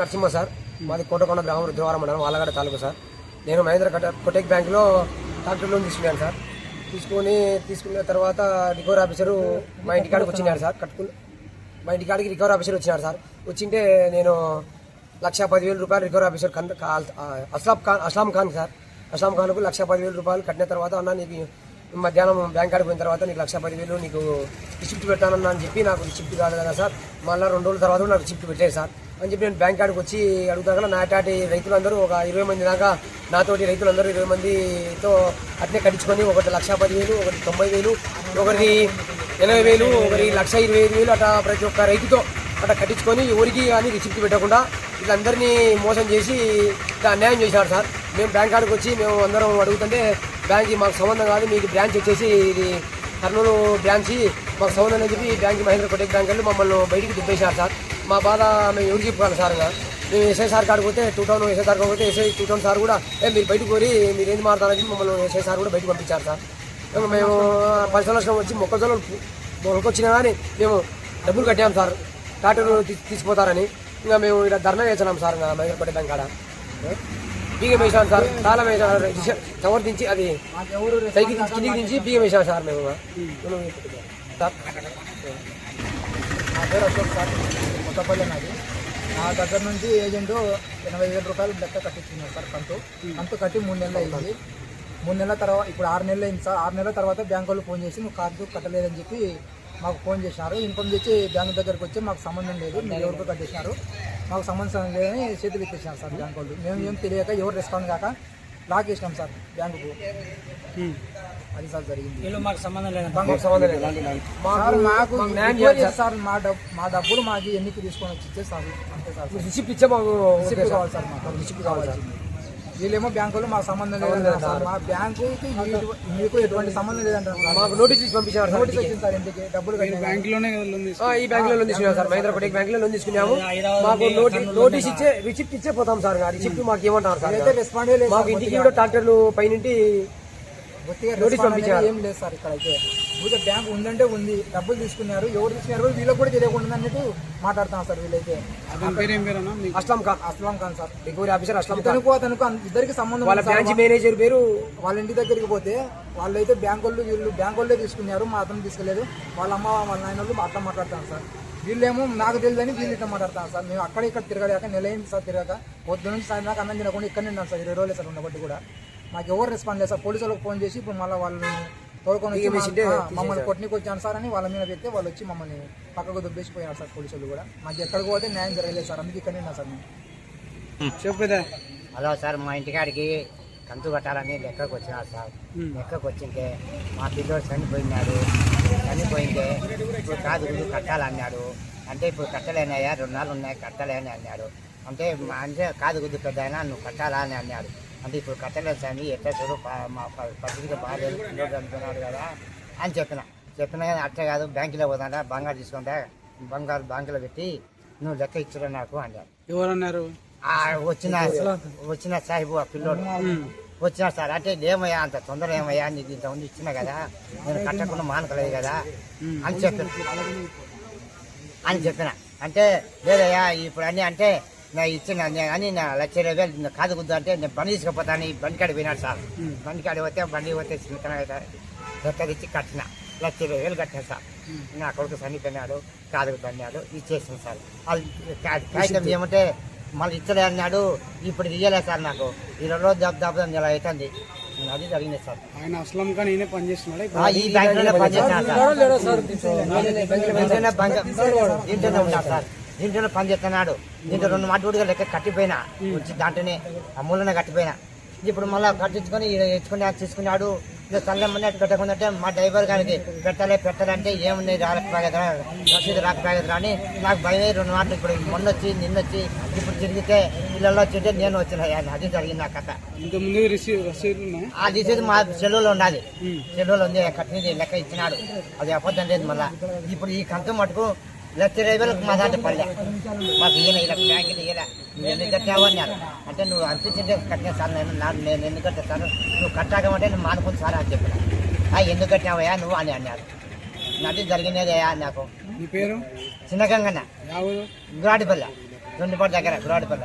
Narasimha sir. మాది కోటకొండ గ్రామం రుద్రవరం మండలం వాళ్ళగడ తాలూకు సార్. నేను మహేంద్ర కట కొటెక్ బ్యాంక్లో ట్రాక్టర్ లోన్ తీసుకున్నాను సార్. తీసుకొని తీసుకున్న తర్వాత రికవర్ ఆఫీసరు మా ఇంటికాడికి వచ్చినాడు సార్ కట్టుకుని మా ఇంటికాడికి రికవరీ ఆఫీసర్ వచ్చినాడు సార్. వచ్చింటే నేను లక్ష పదివేల రూపాయలు recover officer Khan Aslam Khan Aslam Khan sir. Aslam ఖాన్కు లక్ష పదివేల రూపాయలు కట్టిన తర్వాత అన్న నీకు మధ్యాహ్నం బ్యాంక్ కాడికి పోయిన తర్వాత నీకు లక్ష పదివేలు నీకు రిసిప్ట్ పెడతానన్నా అని చెప్పి నాకు రిసిప్ట్ కాదు కదా సార్. మళ్ళీ రెండు రోజుల తర్వాత నాకు రిసిప్ట్ పెట్టాయి సార్. అని చెప్పి నేను బ్యాంక్ కాడికి వచ్చి అడుగుతాను నాటాటి రైతులందరూ ఒక ఇరవై మంది దాకా నాతోటి రైతులందరూ ఇరవై మందితో అట్నే కట్టించుకొని ఒకటి లక్ష పదివేలు ఒకటి తొంభై వేలు ఒకటి ఎనభై వేలు ఒకటి లక్ష ఇరవై ఐదు వేలు అట్లా ప్రతి ఒక్క రైతుతో అట్లా కట్టించుకొని ఎవరికి కానీ రిసిప్ట్ పెట్టకుండా వీళ్ళందరినీ మోసం చేసి ఇట్లా అన్యాయం చేశారు సార్. మేము బ్యాంక్ కాడికి వచ్చి మేము అందరం అడుగుతుంటే బ్యాంక్ మాకు సంబంధం కాదు మీకు బ్రాంచ్ వచ్చేసి ఇది కర్నూలు బ్రాంచి మాకు సంబంధం అని చెప్పి బ్యాంక్ మహేంద్ర కొట్టే బ్యాంక్ వాళ్ళు మమ్మల్ని బయటికి దింపేశారు సార్. మా బాధ మేము ఎవరికి చెప్పుకోవాలి సార్ ఇంకా? మేము ఎస్ఐ సార్ కాడికి పోతే టూ టౌన్ ఎస్ఐ సార్ పోతే ఎస్ఐ టూ టౌన్ సార్ కూడా ఏ మీరు బయటకు కోరి మీరు ఏంది మారుతారని చెప్పి మమ్మల్ని ఎస్ఐ సార్ కూడా బయటకు పంపించారు సార్. మేము పది సంవత్సరం వచ్చి మొక్కజొన్న మొలకొచ్చినా కానీ మేము డబ్బులు కట్టాం సార్. ట్రాక్టర్ తీసుకుపోతారని. ఇంకా మేము ఇక్కడ ధర్నా వేసినాం సార్ ఇంకా కోటెక్ బ్యాంక్ కాడ. బీగం వేసాం సార్ తాళం వేసాం సమర్థించి అది సైకిల్ కిందికి నుంచి బీగం వేసాం సార్ మేము సార్ నా పేరు అశోక్ సార్. కొత్తపల్లి నాది నా దగ్గర నుంచి ఏజెంట్ ఎనభై వేల రూపాయలు లెక్క కట్టించుకున్నారు సార్ కంతు. కంతు కట్టి మూడు నెలలు అయింది. మూడు నెలల తర్వాత ఇప్పుడు ఆరు నెలలు అయింది సార్. ఆరు నెలల తర్వాత బ్యాంక్ వాళ్ళు ఫోన్ చేసి నువ్వు కార్డు కట్టలేదని చెప్పి మాకు ఫోన్ చేసినారు. ఇన్ఫామ్ చేసి బ్యాంక్ దగ్గరకు వచ్చి మాకు సంబంధం లేదు. మీరు ఎవరికి కట్టేసినారు. మాకు సంబంధం లేదని చేతులు ఇచ్చేసినారు సార్ బ్యాంక్ వాళ్ళు. మేము ఏం తెలియక ఎవరు రెస్పాండ్ కాక లాక్ చేసినాం సార్ బ్యాంకుకు. అది సార్ జరిగింది. వీళ్ళు మాకు సంబంధం లేదు మాకు సంబంధం లేదు. సార్ మాకు సార్. మా డబ్బు మా డబ్బులు మాకు ఎన్నికి తీసుకొని వచ్చి ఇచ్చే సార్ అంతే సార్. రిసిప్ట్ ఇచ్చే మాకు రిసిప్ట్ కావాలి సార్ మాకు. రిసిప్ట్ కావాలి వీళ్ళేమో బ్యాంకులో మాకు సంబంధం లేదంటారు సార్. మా బ్యాంకుకి మీకు ఎటువంటి సంబంధం లేదంటారు మాకు నోటీస్ ఇచ్చి పంపించారు సార్ నోటీస్ వచ్చింది సార్ ఇంటికి. డబ్బులు బ్యాంకులోనే ఈ బ్యాంక్లో లోన్ తీసుకున్నాం సార్. మహేంద్ర కోటెక్ బ్యాంక్లో లోన్ తీసుకున్నాము. మాకు నోటీస్ నోటీస్ ఇచ్చే రిసిప్ట్ ఇచ్చే పోతాం సార్. ఆ రిసిప్ట్ మాకు ఏమంటారు సార్. రెస్పాండ్ లేదు మాకు ఇంటికి కూడా ట్రాక్టర్లు పైనుంటి నోటీస్ పంపించారు. ఏం లేదు సార్ ఇక్కడ అయితే ఊరికే బ్యాంక్ ఉందంటే ఉంది డబ్బులు తీసుకున్నారు ఎవరు తీసుకున్నారు వీళ్ళకి కూడా తెలియకుండా అన్నట్టు మాట్లాడుతున్నాం సార్ వీళ్ళైతే. Aslam Khan. Aslam Khan sir. Recovery officer Aslam Khan. అతనుకు ఇద్దరికి సంబంధం వాళ్ళ. బ్రాంచ్ మేనేజర్ పేరు వాళ్ళ ఇంటి దగ్గరికి పోతే వాళ్ళైతే బ్యాంక్ వాళ్ళు వీళ్ళు బ్యాంక్ వాళ్ళే తీసుకున్నారు మా అతను తీసుకోలేదు వాళ్ళ అమ్మ వాళ్ళ నాయన వాళ్ళు అట్లా మాట్లాడతాను సార్. వీళ్ళేమో నాకు తెలియదని వీళ్ళు ఇట్లా మాట్లాడతాను సార్. మేము అక్కడ ఇక్కడ తిరగలేక నెల అయింది సార్ తిరగక పొద్దు నుంచి సార్ నాకు అన్నం తినకుండా ఇక్కడ ఉన్నాను సార్. ఇరవై రోజులు సార్ ఉండబట్టి కూడా. మాకు ఎవరు రెస్పాండ్ లేదు సార్. పోలీసు వాళ్ళకి ఫోన్ చేసి ఇప్పుడు మళ్ళీ వాళ్ళని తోడుకొని వచ్చి మమ్మల్ని కొట్టినకి వచ్చాను సార్ అని వాళ్ళ మీద పెడితే వాళ్ళు వచ్చి మమ్మల్ని పక్కకు దుబ్బేసిపోయారు సార్ పోలీసు వాళ్ళు కూడా. మాకు ఎక్కడికి పోతే న్యాయం జరగలేదు సార్. అందుకే ఇక్కడ సార్ మేము చెప్పేదా హలో సార్ మా ఇంటికాడికి కంతు కట్టాలని లెక్కకు వచ్చినారు సార్. లెక్కకు వచ్చింటే మా పిల్లోడు చనిపోయినాడు. చనిపోయిందే ఇప్పుడు కాదు గుళ్ళు కట్టాలన్నాడు. అంటే ఇప్పుడు కట్టలేనయ్యా రెండు నాలుగు ఉన్నాయి కట్టలేని అన్నాడు. అంటే మా అంటే కాదు గుద్దు పెద్ద అయినా నువ్వు కట్టాలా అని అన్నాడు. అంటే ఇప్పుడు కట్టలేదు సార్ ఎట్లా చూడు మా పరిస్థితిగా బాగాలేదు పిల్లోడు చనిపోయినాడు కదా అని చెప్పిన. చెప్పిన కానీ అట్లా కాదు బ్యాంకులో పోతాడా బంగారు తీసుకుంటా బంగారు బ్యాంకులో పెట్టి నువ్వు లెక్క ఇచ్చురా నాకు అన్నాడు ఎవరన్నారు? వచ్చిన వచ్చిన సాహిబు ఆ పిల్లోడు. వచ్చిన సార్ అంటే ఏమయ్యా అంత తొందర ఏమయ్యా నీకు ఇంత ఉంది ఇచ్చిన కదా నేను కట్టకుండా మానకలేదు కదా అని చెప్పిన. అని చెప్పిన. అంటే లేదయ్యా ఇప్పుడు అన్ని అంటే నా ఇచ్చిన అని నా లక్ష ఇరవై వేలు నా కాదు కుద్దు అంటే నేను బండి తీసుకుపోతాను ఈ బండి కాడి పోయినాడు సార్. బండి కాడి పోతే బండి పోతే చిన్నతనంగా లెక్క ఇచ్చి కట్టిన. లక్ష ఇరవై వేలు కట్టిన సార్. నా కొడుకు చనిపోయినాడు కాదు అన్నాడు ఇచ్చేసిన సార్. అది కాగితం ఏమంటే మళ్ళీ ఇచ్చలే అన్నాడు ఇప్పుడు ఇయ్యలే సార్ నాకు. ఇరవై రోజు దెబ్బ దెబ్బ నెల అవుతుంది. అది జరిగింది సార్. ఆయన అస్లం ఈయన పనిచేస్తున్నాడు ఈ బ్యాంకులోనే పనిచేస్తున్నాను సార్. సార్. దీంట్లోనే పని చేస్తున్నాడు. దీంట్లో రెండు మాటూడిగా లెక్క కట్టిపోయినా. వచ్చి దాంట్లోనే అమ్ములనే కట్టిపోయినా. ఇప్పుడు మళ్ళీ కట్టించుకొని తెచ్చుకుని తీసుకున్నాడు. ఇక తల్లెమ్మని అటు కట్టకుందంటే మా డ్రైవర్ గారికి పెట్టాలి పెట్టాలంటే ఏమున్నాయి రాకపోయేదా రసీదు రాకపోయేదా అని నాకు భయం రెండు మాటలు ఇప్పుడు మొన్న వచ్చి నిన్న వచ్చి ఇప్పుడు తిరిగితే ఇళ్ళల్లో వచ్చింటే నేను వచ్చిన అది జరిగింది నా కథ. రసీదు ఆ తీసేది మా చెల్లెలో ఉండాలి. చెల్లెలో ఉంది కట్టినది లెక్క ఇచ్చినాడు. అది అబద్ధం లేదు మళ్ళా. ఇప్పుడు ఈ కంతు మటుకు లక్ష ఇరవై వేలకు మా దాంట్లో పడలే మాకు ఈయన ఇలా బ్యాంకులు ఇయ్యలే నువ్వు ఎందుకు కట్టావు అన్నారు అంటే నువ్వు అనిపించింటే కట్టిన సార్ నేను నా- నేను ఎందుకు కట్టాను నువ్వు కట్టాకమంటే నేను మానుకుని సార్ అని చెప్పిన. ఆ ఎందుకు కట్టావయ్యా నువ్వు అని అన్నారు నది జరిగినదయ్యా నాకు. నీ పేరు? చిన్నగంగన్న గురాడిపల్లె. దొండిపాటి దగ్గర గురాడిపల్ల.